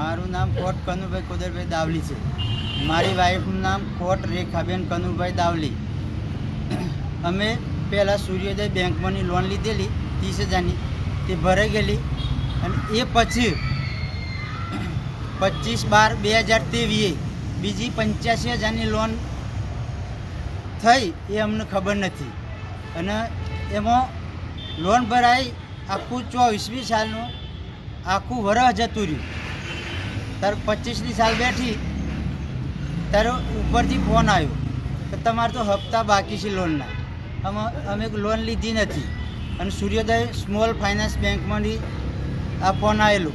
મારું નામ કોટ કનુભાઈ કુદરભાઈ દાવલી છે. મારી વાઈફનું નામ કોટ રેખાબેન કનુભાઈ દાવલી. અમે પહેલાં સૂર્યોદય બેંકમાંની લોન લીધેલી ત્રીસ હજારની. તે ભરાઈ ગયેલી અને એ પછી પચીસ બાર બે હજાર ત્રેવીએ બીજી પંચ્યાસી હજારની લોન થઈ એ અમને ખબર નથી. અને એમાં લોન ભરાઈ આખું ચોવીસમી સાલનું આખું વરસ જતું રહ્યું. તાર પચીસની સાલ બેઠી, તારો ઉપરથી ફોન આવ્યો કે તમારે તો હપ્તા બાકી છે લોનના અમે અમે લોન લીધી નથી. અને સૂર્યોદય સ્મોલ ફાઇનાન્સ બેંકમાંથી આ ફોન આવેલો.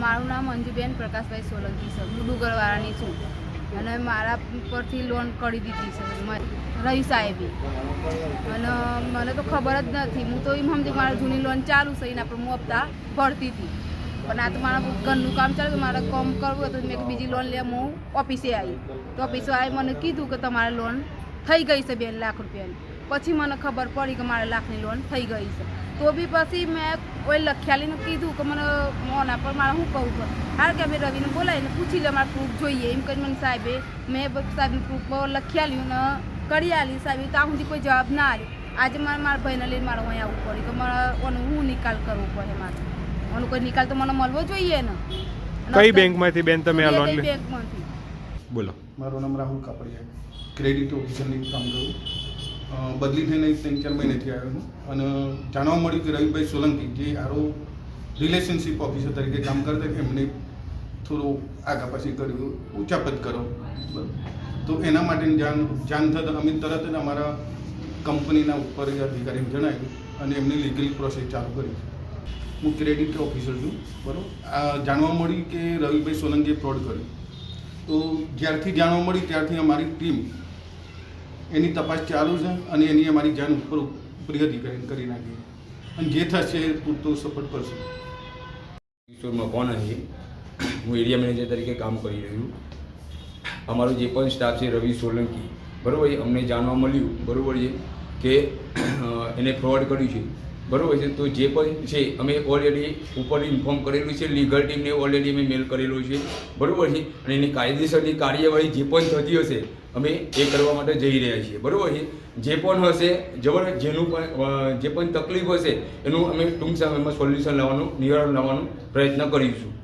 મારું નામ અંજુબેન પ્રકાશભાઈ સોલંકી છે. હું ડુગરવાળાની છું. અને મારા પરથી લોન કરી દીધી છે. રહી સાહેબે. અને મને તો ખબર જ નથી. હું તો એમ સમજી મારી જૂની લોન ચાલુ છે. એના પર હું હપ્તા ભરતી હતી. પણ આ તો મારા ઘરનું કામ ચાલે, તો મારે કામ કરવું હતું મેં બીજી લોન લે, હું ઓફિસે આવી. તો ઓફિસે આવી મને કીધું કે તમારે લોન થઈ ગઈ છે બે લાખ રૂપિયાની. પછી મને ખબર પડી કે મારે લાખની લોન થઈ ગઈ છે. તો બી પછી મેં કોઈ લખ્યાલીને કીધું કે મને મોના પર મારે શું કહું પડે? હાર કે અમે રવિને બોલાવીને પૂછી લે, મારે પ્રૂફ જોઈએ. એમ કરીને મને સાહેબે, મેં સાહેબનું પ્રૂફ લખ્યાલ્યું ને કરી આલી. સાહેબે ત્યાં સુધી કોઈ જવાબ ના આવ્યો આજે મારે મારા ભાઈને લઈને મારે અહીંયા આવવું પડ્યું કે મારે ઓનો હું નિકાલ કરવો પડે મારે. ઓનો કોઈ નિકાલ તો મને મળવો જોઈએ ને. કઈ બેંકમાંથી બેન તમે આ લોન લે બેંકમાંથી? બોલો. મારું નામ રાહુલ કાપડિયા. ક્રેડિટ ઓફિસરની કામ કરું. બદલી થઈને ત્રણ ચાર મહિનેથી આવ્યો છું. અને જાણવા મળ્યું કે રવિભાઈ સોલંકી જે આરો રિલેશનશિપ ઓફિસર તરીકે કામ કરતા એમને થોડું આગા પાછી કર્યું ઊંચા પદ કરો. બરાબર. તો એના માટે જાણ જાણ થતાં અમે તરત જ અમારા કંપનીના ઉપર અધિકારીને જણાવ્યું અને એમની લીગલ પ્રોસેસ ચાલુ કરી. હું ક્રેડિટ ઓફિસર છું, બરાબર? આ જાણવા મળ્યું કે રવિભાઈ સોલંકીએ ફ્રોડ કર્યું. તો જ્યારથી જાણવા મળી ત્યારથી અમારી ટીમ એની તપાસ ચાલુ છે અને એની અમારી જાણ ઉપર ઉપરી અધિકારીને કરી નાખી અને જે થશે એ પૂરતો સપોર્ટ કરશે. કિશોરમાં કોણ હશે? હું એરિયા મેનેજર તરીકે કામ કરી રહ્યો છું. અમારો જે પણ સ્ટાફ છે, રવિ સોલંકી, બરાબર છે? અમને જાણવા મળ્યું, બરાબર છે, કે એને ફ્રોડ કર્યું છે. બરાબર છે? તો જે પણ છે, અમે ઓલરેડી ઉપર ઇન્ફોર્મ કરેલું છે લીગલ ટીમને ઓલરેડી અમે મેલ કરેલું છે. બરાબર છે? અને એની કાયદેસરની કાર્યવાહી જે પણ થતી હશે, અમે એ કરવા માટે જઈ રહ્યા છીએ. બરાબર છે? જે પણ હશે, જબર, જેનું પણ જે પણ તકલીફ હશે, એનું અમે ટૂંક સમયમાં સોલ્યુશન લાવવાનું, નિવારણ લાવવાનો પ્રયત્ન કરીશું.